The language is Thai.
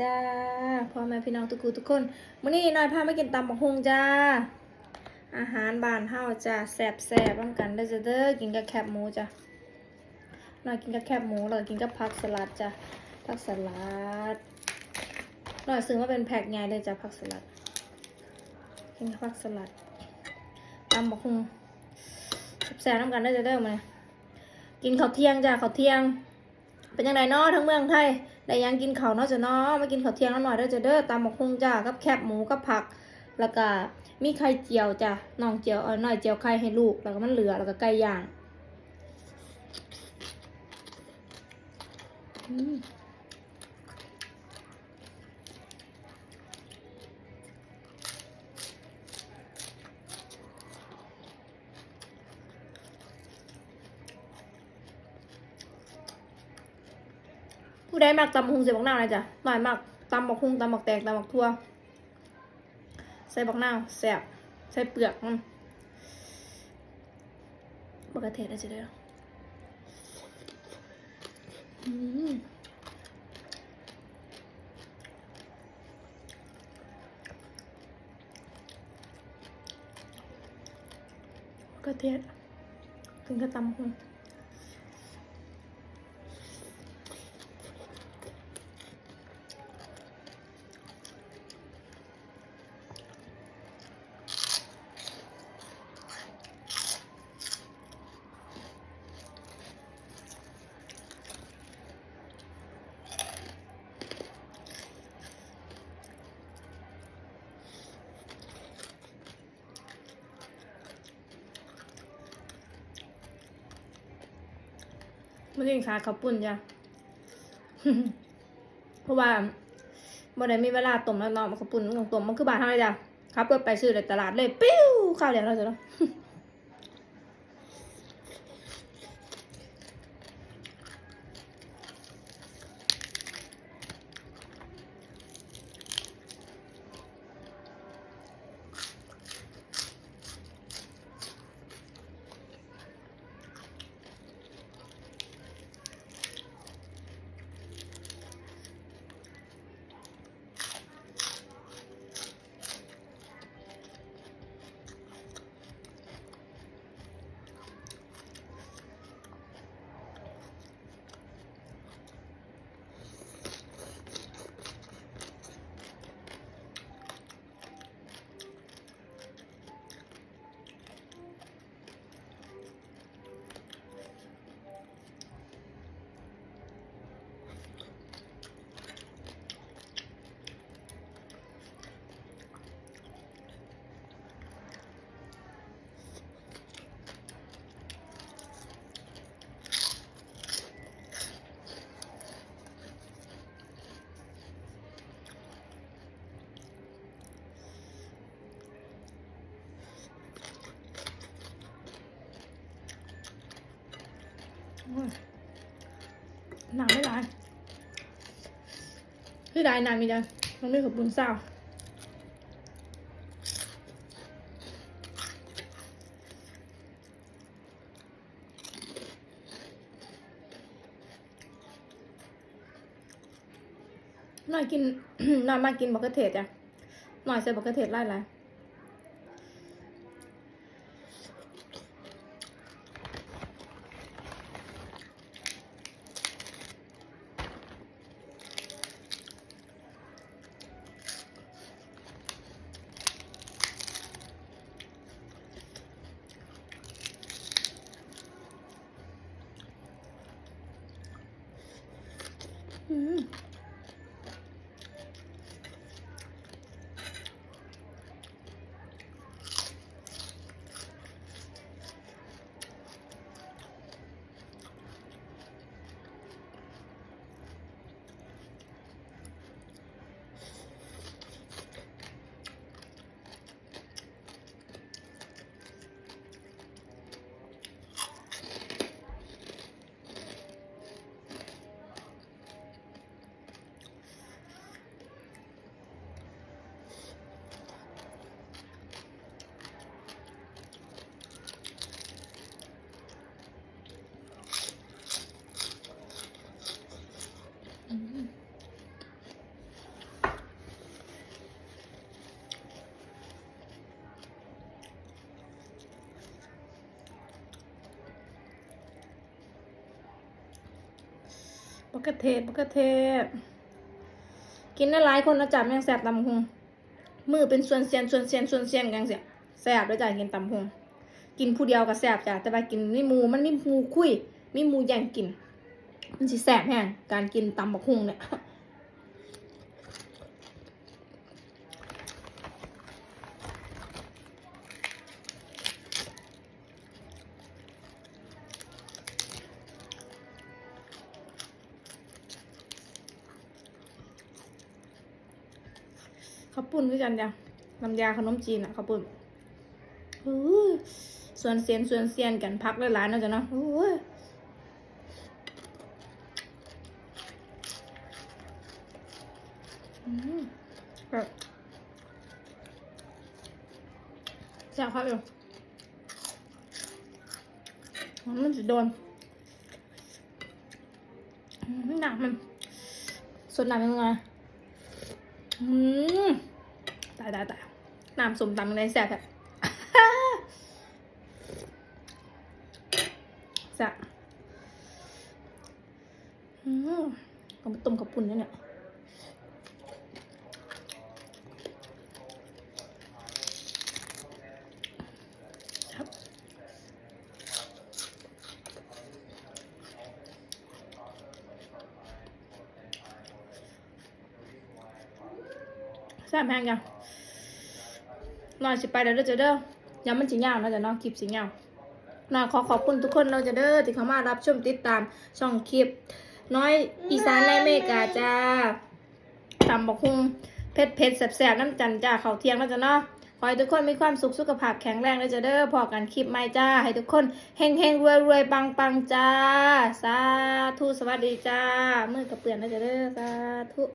จ้าพ่อแม่พี่น้องทุกคนทุกคนมื้อนี้น้อยพามากินตำบักฮุงจ้า อาหารบ้านเฮาจ้าแซ่บแซ่บร่วมกันเด้อจ้าเด้อกินกับแคบหมูจ้าน้อยกินกับแคบหมูแล้วก็กินกับผักสลัดจ้าผักสลัดน้อยซื้อมาเป็นแพ็คใหญ่เลยจ้าผักสลัด กินกับผักสลัดตำบักฮุงแซ่บๆร่วมกันเด้อจ้าเด้อมากินข้าวเที่ยงจ้าข้าวเที่ยง เป็นยังไงเนาะทั้งเมืองไทยได้ยังกินข้าวเนาะจ้ะเนาะมากินข้าวเที่ยงแล้วหน่อยเด้อจ้ะเด้อตำบักหุ่งจ้ากับแคบหมูกับผัก แล้วก็มีไข่เจียวจ้ะน้องเจียวเอาหน่อยเจียวไข่ให้ลูกแล้วก็มันเหลือแล้วก็ไก่ย่าง ผู้ใดมักตำบักหุงใส่บักนาวนะจ้ะหน่อยมักตำบักหุงตำบักแตกตำบักทั่ว ใส่บักนาวแซ่บใส่เปลือกมันบักกระเทศได้จะได้อืมกระเทศถึงกระตำหง ไม่ได้ขาข้าวปุ้นจ้ะเพราะว่าบ่ได้มีเวลาต้มแล้วเนาะมันข้าวปุ้นมันต้องต้มมันคือบาทเท่าไรจ้ะครับรถไปซื้อในตลาดเลยปิ้วข้าวเดียวเราจะเนาะ หนังไม่ร้ายพี่ได้นานมีจังต้องไม่ขอบคุณเศร้าหน่อยกินหน่อยมากินบักเกอเทศจ้ะหน่อยใส่บักเกอเทศไล่ไร บักกะเทศบักกะเทศกินได้หลายคนนะจ๊ะแมงแสบตำบักหงมือเป็นส่วนเซียนส่วนเซียนส่วนเซียนกันเสียแสบด้วยจ้ะกินตำบักหงกินผู้เดียวก็แสบจ้ะแต่ว่ากินนี่มูมันมีหมูคุยมีมูแย่งกิน มันสิแสบแห้งการกินตำบักหงเนี่ย ข้าวปุ้นคือกันจ้ะน้ำยาขนมจีนอะข้าวปุ้นส่วนเซียนส่วนเซียนกันพักหลายๆเนาะจ้ะเนาะอู้ยอืมแซ่บครับอยู่มันจะโดนหนักมันสดหนักยังไง อืมตายตายตายน้ำสมตำในแซ่บแบบแซ่บอืมเอามาต้มกับปุ่นเนี่ยเนี่ยครับแซ่บแพงยังนอยสิไปเดี๋ยวเด้อเจะเด้อย้ำมันสิยาเนาะจะเนาะคลิปสิยาน่าขอขอบคุณทุกคนเราจะเด้อที่เข้ามารับชมติดตามช่องคลิป น้อยอีสานในเมกาจ้าตำบักฮุงเผ็ดเผ็ดแสบๆน้ำจันจ้าเขาเทียงแล้วจ้ะเนาะขอให้ทุกคนมีความสุขสุขภาพแข็งแรงเลยจ้ะเด้อพอกันคลิปใหม่จ้า ให้ทุกคนเฮงเฮงรวยรวยปังปังจ้า สาธุสวัสดีจ้ามือกับเปื่อนนะจ้ะเด้อสาธุ